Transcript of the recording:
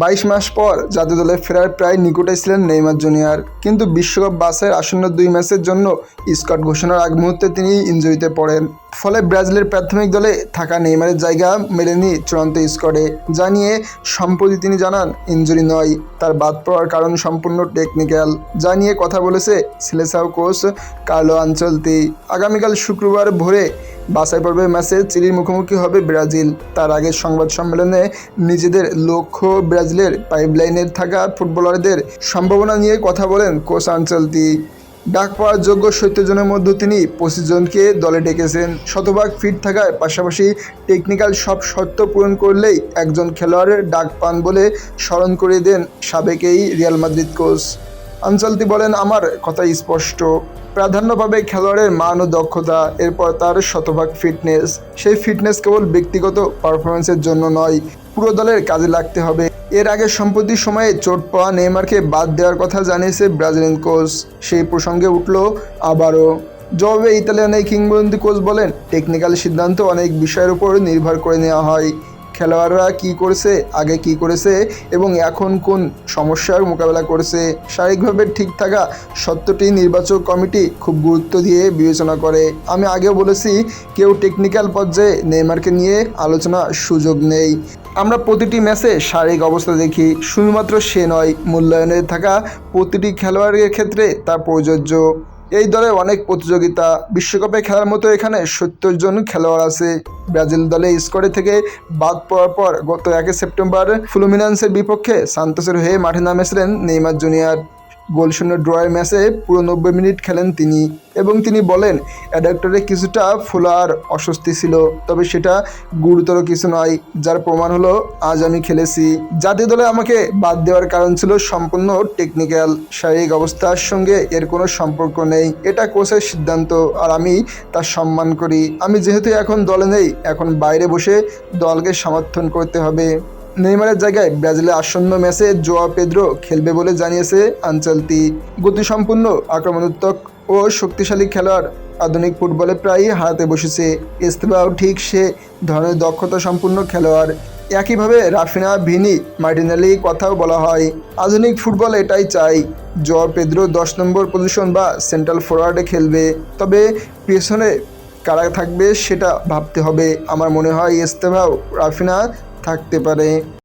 বাইশ মাস পর জাতীয় দলে ফেরার প্রায় নিকটে ছিলেন নেইমার জুনিয়র। কিন্তু বিশ্বকাপ বাসের আসন্ন দুই ম্যাচের জন্য স্কট ঘোষণার আগ মুহূর্তে তিনি ইঞ্জুরিতে পড়েন। ফলে ব্রাজিলের প্রাথমিক দলে থাকা নেইমারের জায়গা মেলেনি চূড়ান্ত স্কোয়াডে, যা নিয়ে সম্প্রতি তিনি জানান, ইনজুরি নয়। তার বাদ পড়ার কারণ সম্পূর্ণ টেকনিক্যাল, যা নিয়ে কথা বলেছে সিলেসাও কোচ কার্লো আঞ্চলতি আগামীকাল শুক্রবার ভোরে বাছাই পর্বের ম্যাচে চিলির মুখোমুখি হবে ব্রাজিল। তার আগে সংবাদ সম্মেলনে নিজেদের লক্ষ্য ব্রাজিলের পাইপলাইনের থাকা ফুটবলারদের সম্ভাবনা নিয়ে কথা বলেন কোচ আঞ্চলতি ডাক পাওয়ার যোগ্য সত্তর জনের মধ্যে তিনি পঁচিশ জনকে দলে ডেকেছেন। শতভাগ ফিট থাকার পাশাপাশি টেকনিক্যাল সব শর্ত পূরণ করলেই একজন খেলোয়াড়ের ডাক পান বলে স্মরণ করিয়ে দেন সাবেক এই রিয়াল মাদ্রিদ কোচ। আঞ্চলতি বলেন, আমার কথা স্পষ্ট। প্রাধান্য পাবে খেলোয়াড়ের মান ও দক্ষতা, এরপর তার শতভাগ ফিটনেস সেই ফিটনেস কেবল ব্যক্তিগত পারফরমেন্সের জন্য নয়, পুরো দলের কাজে লাগতে হবে। এর আগে সম্প্রতি সময়ে চোট পাওয়া নেইমারকে বাদ দেওয়ার কথা জানিয়েছে ব্রাজিলিয়ান কোচ। সেই প্রসঙ্গে উঠল আবারও। জবাবে ইতালিয়ান এই কিংবদন্তি কোচ বলেন, টেকনিক্যাল সিদ্ধান্ত অনেক বিষয়ের উপর নির্ভর করে নেওয়া হয়। খেলোয়াড়রা কি করেছে, আগে কি করেছে এবং এখন কোন সমস্যার মোকাবেলা করেছে, শারীরিকভাবে ঠিক থাকা সত্যটি নির্বাচক কমিটি খুব গুরুত্ব দিয়ে বিবেচনা করে। আমি আগেও বলেছি, কেউ টেকনিক্যাল পর্যায়ে নেইমারকে নিয়ে আলোচনার সুযোগ নেই। আমরা প্রতিটি ম্যাচে শারীরিক অবস্থা দেখি, শুধুমাত্র সে নয়, মূল্যায়নে থাকা প্রতিটি খেলোয়াড়ের ক্ষেত্রে তা প্রযোজ্য। এই দলে অনেক প্রতিযোগিতা, বিশ্বকাপে খেলার মতো এখানে সত্তর জন খেলোয়াড় আছে। ব্রাজিল দলে স্কোয়াডে থেকে বাদ পড়ার পর গত একে সেপ্টেম্বর ফ্লুমিনান্সের বিপক্ষে সান্তোসের হয়ে মাঠে নামেছিলেন নেইমার জুনিয়র। গোলশূন্য ড্রয়ের ম্যাচে পুরো নব্বই মিনিট খেলেন তিনি এবং তিনি বলেন অ্যাডাপ্টারে কিছুটা ফোলার অস্বস্তি ছিল, তবে সেটা গুরুতর কিছু নয়। যার প্রমাণ হলো, আজ আমি খেলেছি। জাতীয় দলে আমাকে বাদ দেওয়ার কারণ ছিল সম্পূর্ণ টেকনিক্যাল শারীরিক অবস্থার সঙ্গে এর কোনো সম্পর্ক নেই। এটা কোচের সিদ্ধান্ত, আর আমি তার সম্মান করি। আমি যেহেতু এখন দলে নেই, এখন বাইরে বসে দলকে সমর্থন করতে হবে। নেইমারের জায়গায় ব্রাজিলের আসন্ন ম্যাচে জোয়া পেদ্রো খেলবে বলে জানিয়েছে আঞ্চলটি গতিসম্পন্ন আক্রমণাত্মক ও শক্তিশালী খেলোয়াড় আধুনিক ফুটবলে প্রায়ই হারাতে বসেছে। ইস্তেফাও ঠিক সে ধরনের দক্ষতা সম্পূর্ণ খেলোয়াড়। একইভাবে রাফিনা ভিনি মার্টিনালি কথাও বলা হয়, আধুনিক ফুটবল এটাই চাই। জোয়া পেদ্রো দশ নম্বর পজিশন বা সেন্ট্রাল ফরওয়ার্ডে খেলবে। তবে পেছনে কারা থাকবে সেটা ভাবতে হবে। আমার মনে হয় ইস্তেফাও রাফিনা থাকতে পারে।